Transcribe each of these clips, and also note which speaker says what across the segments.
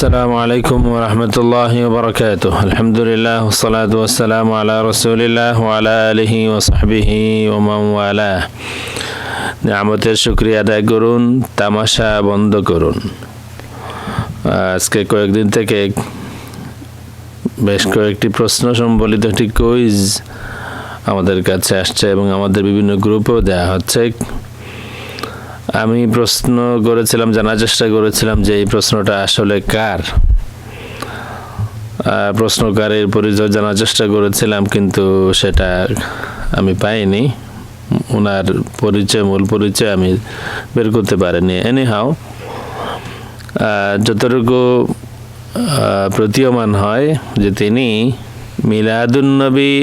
Speaker 1: السلام عليكم ورحمة الله وبركاته الحمد لله والصلاة والسلام على رسول الله وعلى آله وصحبه ومن والاه নিয়ামতের শুক্রিয়া আদায় করুন তামাশা বন্ধ করুন আজকে কয়েকদিন থেকে বেশ কয়েকটি প্রশ্ন সম্বলিত একটি কুইজ আমাদের কাছে আসছে এবং আমাদের বিভিন্ন গ্রুপেও দেওয়া হচ্ছে আমি প্রশ্ন করেছিলাম, জানার চেষ্টা করেছিলাম যে এই প্রশ্নটা আসলে কার? প্রশ্নকারের পরিচয় জানার চেষ্টা করেছিলাম, কিন্তু সেটা আমি পাইনি। ওনার পরিচয়, মূল পরিচয় আমি বের করতে পারিনি। এনি হাও যতটুকু প্রতীয়মান হয় যে তিনি মিলাদুন্নবী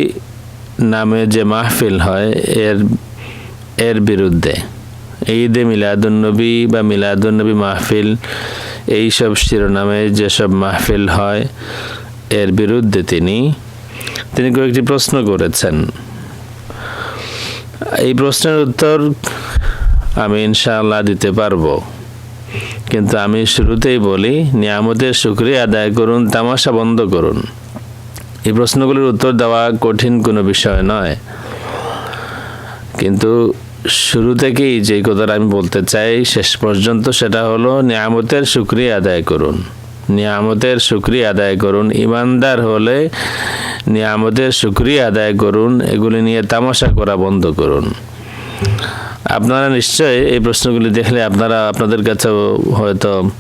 Speaker 1: নামে যে মাহফিল হয়, এর এর বিরুদ্ধে। ঈদে মিলাদুন্নবী বা মিলাদুন্নবী মাহফিল এইসব শিরোনামে যেসব মাহফিল হয়, এর বিরুদ্ধে তিনি তিনি কয়েকটি প্রশ্ন করেছেন। এই প্রশ্নের উত্তর আমি ইনশাআল্লাহ দিতে পারব। কিন্তু আমি শুরুতেই বলি, নিয়ামতের শুক্রিয়া আদায় করুন, তামাশা বন্ধ করুন। এই প্রশ্নগুলির উত্তর দেওয়া কঠিন কোনো বিষয় নয়। কিন্তু শুরু থেকেই যে কথাটা আমি বলতে চাই, শেষ পর্যন্ত সেটা হলো, নিয়ামতের শুক্রিয়া আদায় করুন। নিয়ামতের শুক্রিয়া আদায় করুন। ইমানদার হলে নিয়ামতের শুক্রিয়া আদায় করুন। এগুলি নিয়ে তামাশা করা বন্ধ করুন। আপনারা নিশ্চয়ই এই প্রশ্নগুলি দেখলে আপনারা, আপনাদের কাছেও হয়তো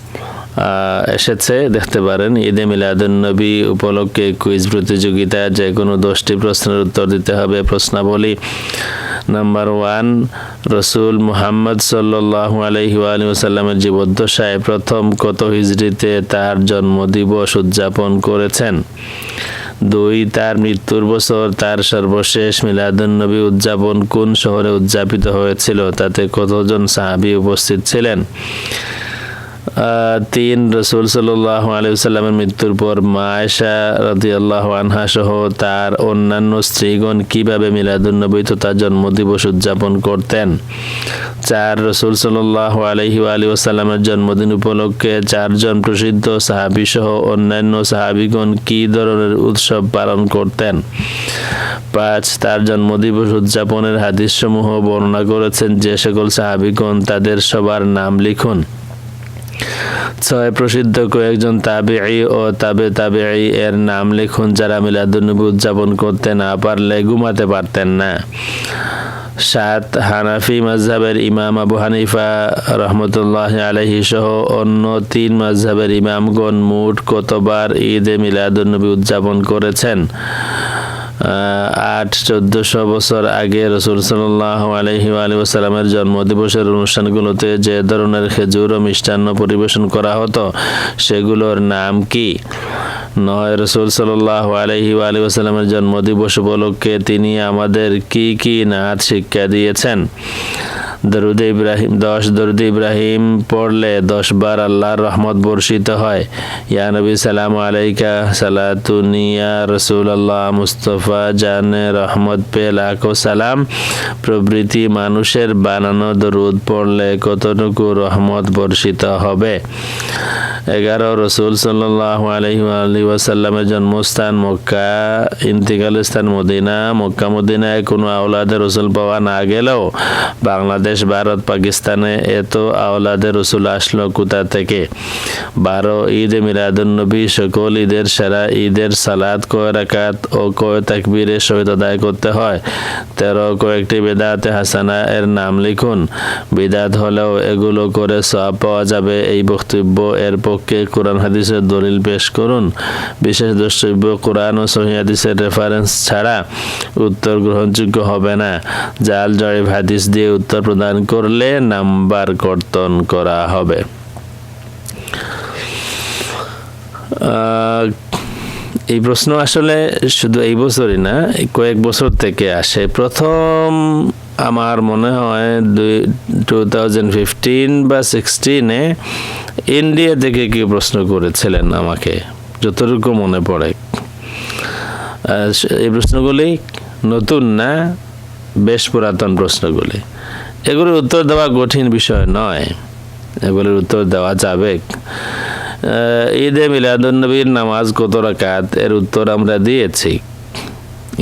Speaker 1: এসেছে, দেখতে পারেন। ঈদে মিলাদুন্নবী উপলক্ষে কুইজ প্রতিযোগিতা যে কোনো দশটি প্রশ্নের উত্তর দিতে হবে, প্রশ্নাবলী। নাম্বার ওয়ান রসুল মুহাম্মদ সাল্লাহ আলহি ওসাল্লামের জীবদ্দশায় প্রথম কত হিজড়িতে তার জন্মদিবস উদযাপন করেছেন? দুই, তার মৃত্যুর বছর তার সর্বশেষ মিলাদুন্নবী উদযাপন কোন শহরে উদযাপিত হয়েছিল? তাতে কতজন সাহাবি উপস্থিত ছিলেন? তিন রসুল সাল্লাহ আলিয়াল্লামের মৃত্যুর পর মা আয়সা রাজি আল্লাহ আনহা সহ তার অন্যান্য স্ত্রীগণ কীভাবে মিলাদুন্নবী তথা জন্মদিবস উদযাপন করতেন? চার রসুল সাল্লাহ আলহি আলী ওসাল্লামের জন্মদিন উপলক্ষে চারজন প্রসিদ্ধ সাহাবি সহ অন্যান্য সাহাবিগণ কি ধরনের উৎসব পালন করতেন? পাঁচ, তার জন্মদিবস উদযাপনের হাদিসসমূহ বর্ণনা করেছেন যে সকল সাহাবিগণ তাদের সবার নাম লিখুন। ছয় প্রসিদ্ধ কয়েকজন তাবেঈ ও তাবে তাবেঈ এর নাম লিখুন যারা মিলাদুন্নবী উদযাপন করতে না পারলে ঘুমাতে পারতেন না। সাত হানাফি mazhaবের ইমাম আবু হানিফা রহমতুল্লাহ আলহি সহ অন্য তিন mazhaবের ইমামগণ মোট কতবার ঈদে মিলাদুন্নবী উদযাপন করেছেন? আট, চোদ্দশো বছর আগে রসুল সাল্লাহ আলহি আলী ওসালামের জন্মদিবসের অনুষ্ঠানগুলোতে যে ধরনের খেজুর ও মিষ্টান্ন পরিবেশন করা হতো, সেগুলোর নাম কি? নয়, রসুল সাল্লাহ আলহি আলী জন্ম জন্মদিবস উপলক্ষে তিনি আমাদের কি কি নাচ শিক্ষা দিয়েছেন? দরুদ ইব্রাহিম, দশ দরুদ ইব্রাহিম পড়লে দশ বার আল্লাহর রহমত বর্ষিত হয়। ইয়া নবী, সালাম আলাইকা সালাতুনিয়া রসুল আল্লাহ মুস্তফা জানে রহমত পে লাখো সালাম। প্রভৃতি মানুষের বানানো দরুদ পড়লে কতটুকু রহমত বর্ষিত হবে? এগারো, রসুল সাল্লাহ আলহি জন্মস্থান মক্কা ইন্তিকাল স্থান মদিনা। মক্কা মদিনায় কোনো আওলাদে রসুল পাওয়া না গেলেও বাংলাদেশ ভারত, পাকিস্তানে এত আওলাদের রসুল আসলো কোথা থেকে? বারো ঈদ মিলাদুন্নবী সকল ঈদের সেরা ঈদের সালাদ কয় রাকাত ও কয় তাকবীরে সহিত আদায় করতে হয়? তেরো, কয়েকটি বেদাতে হাসানা এর নাম লিখুন। বিদাত হলেও এগুলো করে সব পাওয়া যাবে। এই বক্তব্য এর পক্ষে কোরআন হাদিসের দলিল পেশ করুন। বিশেষ দ্রষ্টব্য, কোরআন ও সহি হাদিসের রেফারেন্স ছাড়া উত্তর গ্রহণযোগ্য হবে না। জাল, জয়ীব হাদিস দিয়ে উত্তর প্রদান করলে নাম্বার কর্তন করা হবে। এই প্রশ্ন আসলে শুধু এই বছরই না কয়েক বছর থেকে আসে। প্রথম আমার মনে হয় দুই টু থাউজেন্ড ফিফটিন বা সিক্সটিনে ইন্ডিয়া থেকে কেউ প্রশ্ন করেছিলেন আমাকে, যতটুকু মনে পড়ে। এই প্রশ্নগুলি নতুন না, বেশ পুরাতন প্রশ্নগুলি। এগুলোর উত্তর দেওয়া কঠিন বিষয় নয়। এগুলোর উত্তর দেওয়া যাবে। ঈদে মিলাদুন্নবীর নামাজ কত রাকাত? এর উত্তর আমরা দিয়েছি।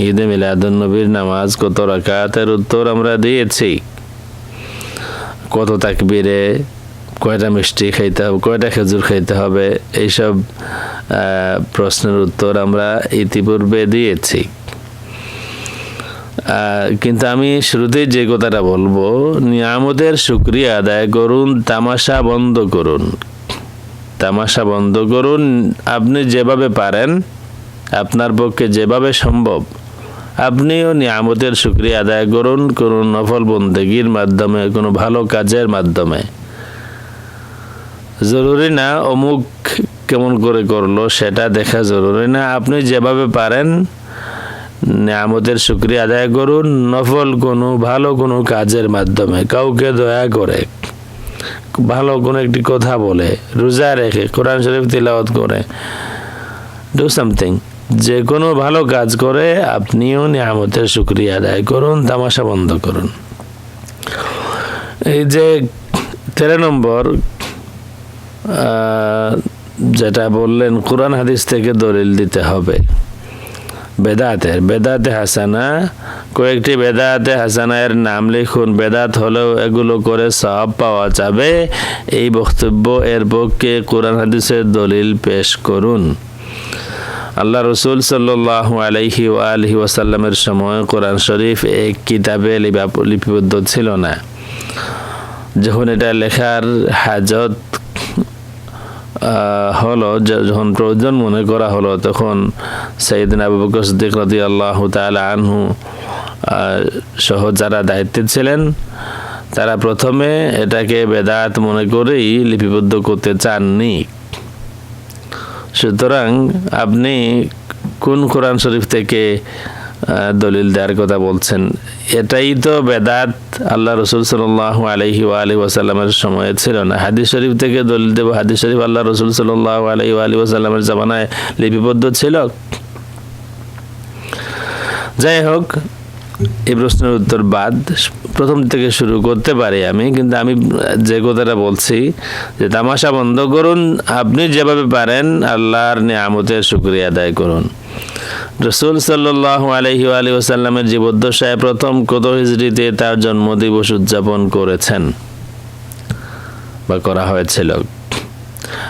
Speaker 1: ঈদে মিলাদুন্নবীর নামাজ কত রাকাত? এর উত্তর আমরা দিয়েছি। কত তাকবীরে? কয়টা মিষ্টি খাইতে হবে? কয়টা খেজুর খাইতে হবে? এইসব প্রশ্নের উত্তর আমরা ইতিপূর্বে দিয়েছি। কিন্তু আমি শুরুতেই যে কথাটা বলব, নিয়ামতের শুক্রিয়া আদায় করুন, তামাশা বন্ধ করুন। তামাশা বন্ধ করুন, আপনি যেভাবে পারেন, আপনার পক্ষে যেভাবে সম্ভব, আপনিও নিয়ামতের শুক্রিয়া আদায় করুন, কোনো নফল বন্দেগীর মাধ্যমে, কোনো ভালো কাজের মাধ্যমে। জরুরি না অমুক কেমন করে করল, সেটা দেখা জরুরি না। আপনি যেভাবে পারেন নিয়ামতের শুক্রিয়া আদায় করুন, নফল কোনো ভালো কোনো কাজের মাধ্যমে। কাউকে দয়া করে, ভালো কোনো একটি কথা বলে, রোজা রেখে, কোরআন শরীফ তিলাওয়াত করে ডু সামথিং যে কোনো ভালো কাজ করে, আপনিও নিয়ামতের শুক্রিয়া আদায় করুন, তামাশা বন্ধ করুন। এই যে তেরো নম্বর যেটা বললেন, কোরআন হাদিস থেকে দলিল দিতে হবে। বেদাতের বেদাতে হাসানা, কয়েকটি বেদাতে হাসানা এর নাম লিখুন। বেদাত হলেও এগুলো করে সব পাওয়া যাবে। এই বক্তব্য এর পক্ষে কোরআন হাদিসের দলিল পেশ করুন। আল্লাহ রসুল সাল্লাহ আলাইহি ও আলহি ওয়াসাল্লামের সময় কোরআন শরীফ এক কিতাবে লিপা- লিপিবদ্ধ ছিল না। যখন এটা লেখার হাজত হলো যখন প্রয়োজন মনে করা হলো, তখন সঈদিন আবু বকর সিদ্দিক রাদি আল্লাহ তালা আনহু সহ যারা দায়িত্বে ছিলেন, তারা প্রথমে এটাকে বেদাত মনে করেই লিপিবদ্ধ করতে চাননি। সুতরাং আপনি কোন কোরআন শরীফ থেকে দলিল দেওয়ার কথা বলছেন। এটাই তো বেদাত আল্লাহ রসুল সাল্লাহ আলহি আলি ওয়াসাল্লামের সময়ে ছিল না। হাদিস শরীফ থেকে দলিল দেব, হাদিস শরীফ আল্লাহ রসুল সাল্লাহ আলহি আলি ওয়াসাল্লামের জামানায় লিপিবদ্ধ ছিল। যাই হোক, এই প্রশ্নের উত্তর বাদ, প্রথম থেকে শুরু করতে পারি আমি, কিন্তু আমি যে কথাটা বলছি যে তামাশা বন্ধ করুন, আপনি যেভাবে পারেন আল্লাহর নিয়ামতের শুক্রিয়া আদায় করুন। রসুল সাল্লাহ আলহি আলী ওসাল্লামের জীবদ্দশায় প্রথম কত হিজড়িতে তার জন্মদিবস উদযাপন করেছেন বা করা হয়েছিল।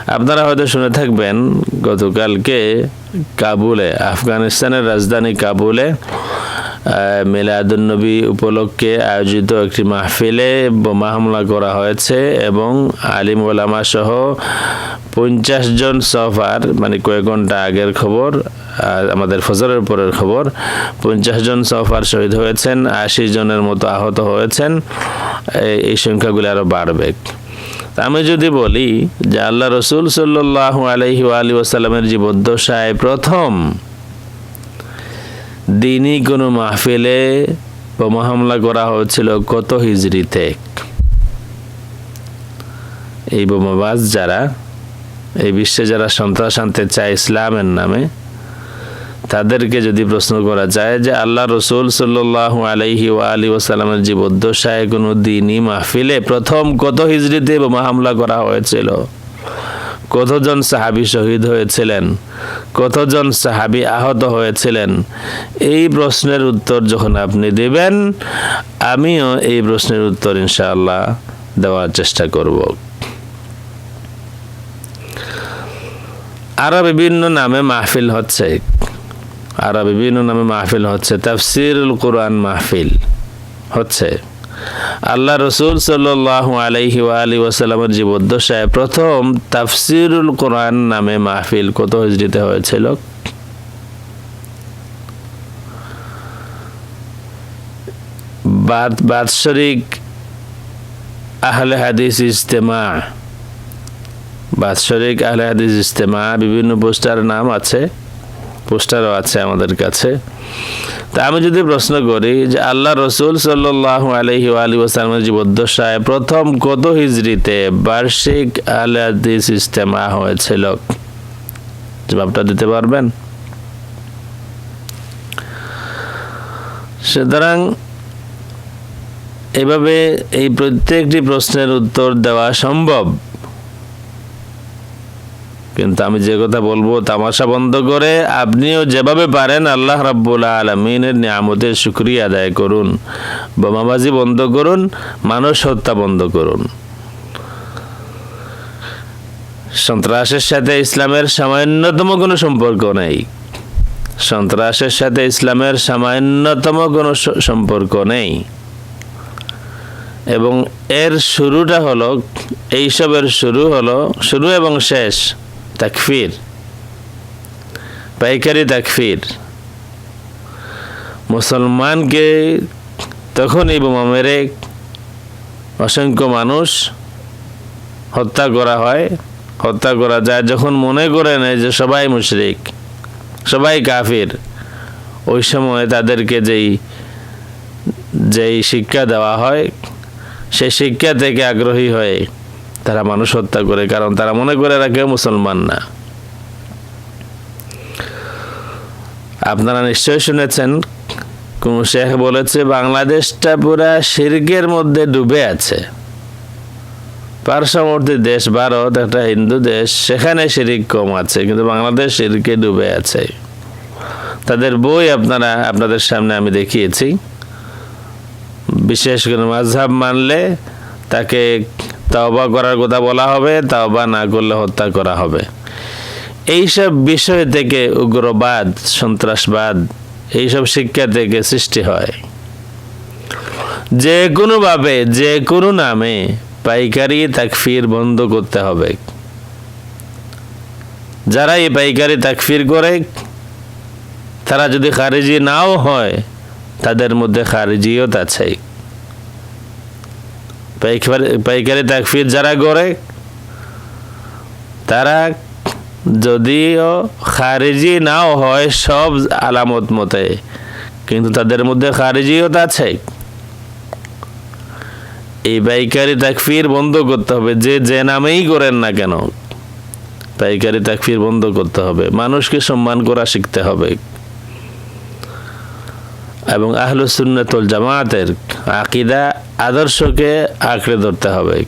Speaker 1: আপনারা হয়তো শুনে থাকবেন, গতকালকে কাবুলে, আফগানিস্তানের রাজধানী কাবুলে মিলাদুন্নবী উপলক্ষে আয়োজিত একটি মাহফিলে বোমা হামলা করা হয়েছে এবং আলিম ওলামা সহ পঞ্চাশ জন সফার মানে কয়েক ঘণ্টা আগের খবর আমাদের ফজরের পরের খবর। পঞ্চাশ জন সফার শহীদ হয়েছেন, আশি জনের মতো আহত হয়েছেন। এই- এই সংখ্যাগুলি আরও বাড়বে। আমি যদি বলি যে আল্লাহ রসুল সাল্লাহ আলহি আলী ওসাল্লামের জীবদ্দশায় প্রথম দিনই কোনো মাহফিলে বোমা হামলা করা হয়েছিল কত হিজড়িতে এই বোমাবাজ যারা, এই বিশ্বে যারা সন্ত্রাস আনতে চায় ইসলামের নামে তাদেরকে যদি প্রশ্ন করা যায় যে আল্লাহ রসুল সাল্লাহ আলাইহি আলী ওসালামের জীবদ্দশায় কোনো দিনই মাহফিলে প্রথম কত হিজড়িতে বোমা হামলা করা হয়েছিল? কতজন সাহাবি শহীদ হয়েছিলেন? কতজন সাহাবি আহত হয়েছিলেন? এই প্রশ্নের উত্তর যখন আপনি দেবেন, আমিও এই প্রশ্নের উত্তর ইনশাআল্লাহ দেওয়ার চেষ্টা করব। আরও বিভিন্ন নামে মাহফিল হচ্ছে। আরও বিভিন্ন নামে মাহফিল হচ্ছে, তাফসিরুল কোরআন মাহফিল হচ্ছে। আল্লাহ রসুল সাল্লাহ আলাইহি আলী ওয়াসাল্লামের জীবদ্দশায় প্রথম তাফসিরুল কোরআন নামে মাহফিল কত হিজড়িতে হয়েছিল? বাৎসরিক আহলে হাদিস ইজতেমা। বাৎসরিক আহলে হাদিস ইজতেমা বিভিন্ন পোস্টার নাম আছে। পোস্টারও আছে আমাদের কাছে। তা আমি যদি প্রশ্ন করি যে আল্লাহ রসুল সাল্লাহ আলহি আলী ওসালামের জীবদ্দশায় প্রথম কত হিজড়িতে বার্ষিক আহলে হাদিস ইজতেমা হয়েছিল? জবাবটা দিতে পারবেন? সুতরাং এভাবে এই প্রত্যেকটি প্রশ্নের উত্তর দেওয়া সম্ভব। কিন্তু আমি যে কথা বলব তামাশা বন্ধ করে আপনিও যেভাবে পারেন আল্লাহ রাব্বুল আলমিনের নিয়ামতের শুক্রিয়া আদায় করুন। বোমাবাজি বন্ধ করুন, মানুষ হত্যা বন্ধ করুন। সন্ত্রাসের সাথে ইসলামের সামান্যতম কোনো সম্পর্ক নেই। সন্ত্রাসের সাথে ইসলামের সামান্যতম কোনো সম্পর্ক নেই। এবং এর শুরুটা হলো, এইসবের শুরু হলো, শুরু এবং শেষ তাকফির। পাইকারি তাকফির। মুসলমানকে তখনই বোমা মেরে অসংখ্য মানুষ হত্যা করা হয়। হত্যা করা যায় যখন মনে করে নেয় যে সবাই মুশরিক, সবাই কাফির। ওই সময় তাদেরকে যেই যেই শিক্ষা দেওয়া হয়, সেই শিক্ষা থেকে আগ্রহী হয়ে তারা মানুষ হত্যা করে, কারণ তারা মনে করে এরা কেউ মুসলমান না। আপনারা নিশ্চয়ই শুনেছেন, কোন শেখ বলেছে, বাংলাদেশটা পুরা শিরকের মধ্যে ডুবে আছে। পার্শ্ববর্তী দেশ ভারত, একটা হিন্দু দেশ, সেখানে শিরিক কম আছে, কিন্তু বাংলাদেশ শিরকে ডুবে আছে। তাদের বই আপনারা, আপনাদের সামনে আমি দেখিয়েছি। বিশেষ করে মাঝহাব মানলে তাকে তাওবা করার কথা বলা হবে, তাওবা না করলে হত্যা করা হবে। এইসব বিষয় থেকে উগ্রবাদ, সন্ত্রাসবাদ, এইসব শিক্ষা থেকে সৃষ্টি হয়। যে কোনোভাবে যে কোনো নামে পাইকারি তাকফির বন্ধ করতে হবে। যারা এই পাইকারি তাকফির করে, তারা যদি খারিজি নাও হয়, তাদের মধ্যে খারিজিয়ত আছে। পাইকারি তাকফির যারা করে, তারা যদিও খারিজি নাও হয় সব আলামত মতে, কিন্তু তাদের মধ্যে খারিজিয়ত আছে। এই পাইকারি তাকফির বন্ধ করতে হবে, যে যে নামেই করেন না কেন, পাইকারি তাকফির বন্ধ করতে হবে। মানুষকে সম্মান করা শিখতে হবে। এবং আহলুসুন্নতুল জামাতের আকিদা আদর্শকে আঁকড়ে ধরতে হবে।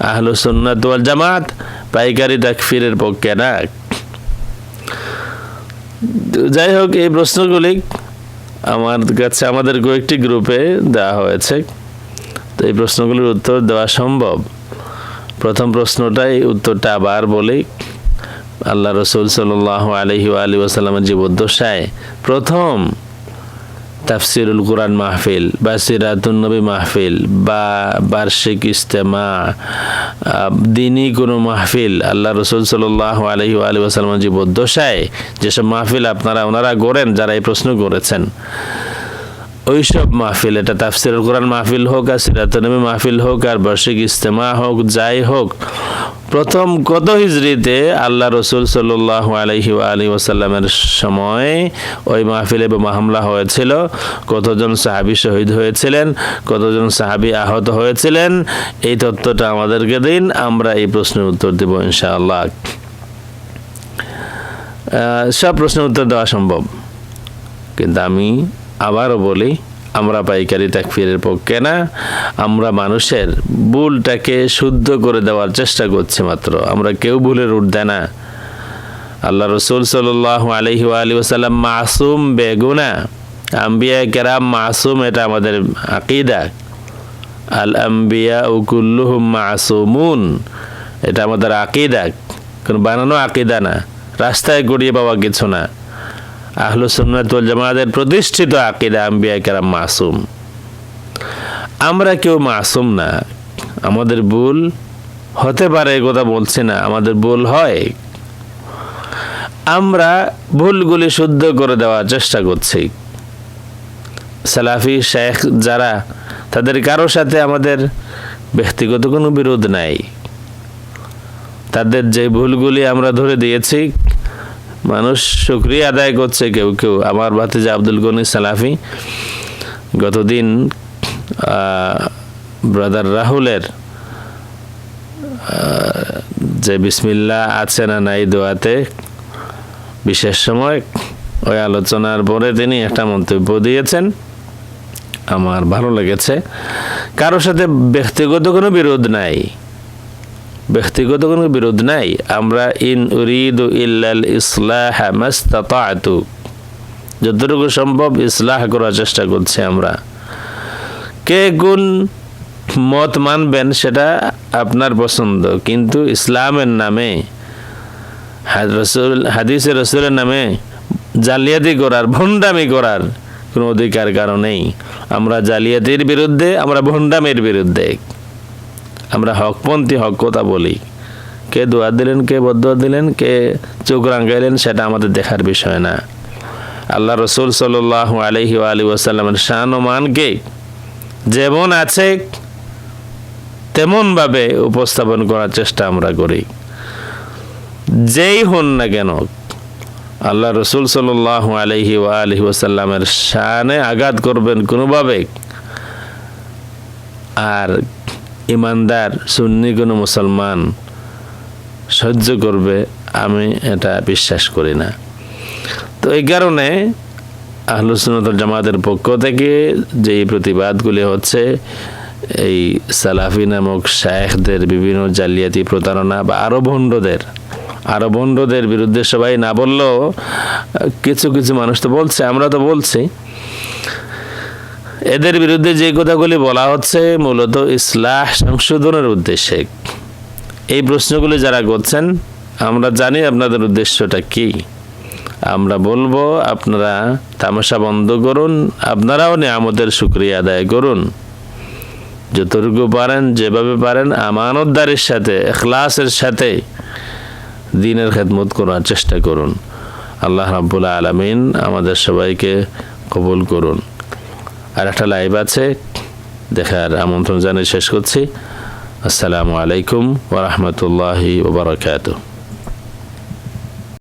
Speaker 1: আহলুসুন্নতুল জামাত পাইকারি তাকফিরের পক্ষে না। যাই হোক, এই প্রশ্নগুলি আমার কাছে, আমাদের কয়েকটি গ্রুপে দেওয়া হয়েছে। তো এই প্রশ্নগুলির উত্তর দেওয়া সম্ভব। প্রথম প্রশ্নটাই উত্তরটা আবার বলি। আল্লাহ রসুল সাল আলহি আলী ওসালামের জীবদ্দশায় প্রথম তাফসিরুল কোরআন মাহফিল বা সিরাতুন্নবী মাহফিল বা বার্ষিক ইস্তেমা আহ, দিনী কোনো মাহফিল আল্লাহ রসুল সাল্লাহ আলহি আলী ওসালামের জীবদ্দশায় যেসব মাহফিল আপনারা ওনারা গড়েন যারা এই প্রশ্ন করেছেন। ওইসব মাহফিল এটা তাফসিরুল কোরআন মাহফিল হোক আর সিরাতনবী মাহফিল হোক আর বার্ষিক ইস্তেমা হোক যাই হোক প্রথম কত হিজড়িতে আল্লাহ রসুল সাল্লাহ আলহি আলী ওসাল্লামের সময় ওই মাহফিলে বোমা হামলা হয়েছিল? কতজন সাহাবি শহীদ হয়েছিলেন? কতজন সাহাবি আহত হয়েছিলেন? এই তথ্যটা আমাদেরকে দিন, আমরা এই প্রশ্নের উত্তর দেব ইনশাআল্লাহ। সব প্রশ্নের উত্তর দেওয়া সম্ভব। কিন্তু আমি আবারও বলি আমরা পাইকারি তাকফিরের পক্ষে না, আমরা মানুষের ভুলটাকে শুদ্ধ করে দেওয়ার চেষ্টা করছি মাত্র। আমরা কেউ ভুলের উঠবে না। আল্লাহ রসুল সাল আলহি আলী ওসাল্লাম মাসুম বেগুনা, আম্বিয়া কেরাম মাসুম, এটা আমাদের আকিদা। আল আম্বিয়া উকুল্লুহুম মাসুমুন, এটা আমাদের আকিদা। কোন বানানো আকিদা না। রাস্তায় গড়িয়ে পাওয়া কিছু না। আহলু জামাতের প্রতিষ্ঠিত আকিদা আম্বিয়া কেরাম মাসুম। আমরা কেউ মাসুম না। আমাদের ভুল হতে পারে কথা বলছি না। আমাদের ভুল হয়। আমরা ভুলগুলি শুদ্ধ করে দেওয়ার চেষ্টা করছি। সালাফি শেখ যারা, তাদের কারও সাথে আমাদের ব্যক্তিগত কোনো বিরোধ নাই। তাদের যে ভুলগুলি আমরা ধরে দিয়েছি মানুষ শুক্রিয়া আদায় করছে কেউ কেউ। আমার ভাতিজা আব্দুল গনি সালাফি গতদিন ব্রাদার রাহুলের যে বিসমিল্লা আছে না নাই দোয়াতে, বিশেষ সময় ওই আলোচনার পরে তিনি একটা মন্তব্য দিয়েছেন। আমার ভালো লেগেছে। কারোর সাথে ব্যক্তিগত কোনো বিরোধ নাই। ব্যক্তিগত কোনো বিরোধ নাই। আমরা ইন উরিদু ইল্লাল ইসলাহ মাস্তাতাতু। যতটুকু সম্ভব ইসলাহ করার চেষ্টা করছি আমরা। কে কোন মত মানবেন সেটা আপনার পছন্দ, কিন্তু ইসলামের নামে হাদিসের রসুলের নামে জালিয়াতি করার, ভণ্ডামি করার কোনো অধিকার কারণেই আমরা জালিয়াতির বিরুদ্ধে, আমরা ভণ্ডামির বিরুদ্ধে। আমরা হকপন্থী হক কথা বলি। কে দোয়া দিলেন, কে বদুয়া দিলেন, কে চোখ রাঙ্গাইলেন সেটা আমাদের দেখার বিষয় না। আল্লাহ রসুল সাল আলহি আলী ওয়াসাল্লামের শান ও মানকে যেমন আছে, তেমনভাবে উপস্থাপন করার চেষ্টা আমরা করি। যেই হন না কেন, আল্লাহ রসুল সাল আলহি আলহি ওসাল্লামের শানে আঘাত করবেন কোনোভাবে। আর ইমানদার সুন্নি কোনো মুসলমান সহ্য করবে, আমি এটা বিশ্বাস করি না। তো এই কারণে আহলুসুন্নতল জামাতের পক্ষ থেকে যেই প্রতিবাদগুলি হচ্ছে, এই সালাফি নামক শায়েখদের বিভিন্ন জালিয়াতি প্রতারণা বা আরও ভণ্ডদের আরও ভণ্ডদের বিরুদ্ধে সবাই না বললেও কিছু কিছু মানুষ তো বলছে, আমরা তো বলছি। এদের বিরুদ্ধে যে কথাগুলি বলা হচ্ছে মূলত ইসলাহ সংশোধনের উদ্দেশ্যে। এই প্রশ্নগুলি যারা করছেন, আমরা জানি আপনাদের উদ্দেশ্যটা কি। আমরা বলব, আপনারা তামাশা বন্ধ করুন, আপনারাও নিয়ামতের শুক্রিয়া আদায় করুন। যতটুকু পারেন, যেভাবে পারেন, আমানতদারের সাথে, এখলাসের সাথে দিনের খেদমত করার চেষ্টা করুন। আল্লাহ রাব্বুল আলমিন আমাদের সবাইকে কবুল করুন। আর একটা লাইভ আছে। দেখার আমন্ত্রণ জানিয়ে শেষ করছি। আসসালামু আলাইকুম ওরহমতুল্লাহি ওবরাকাতুহ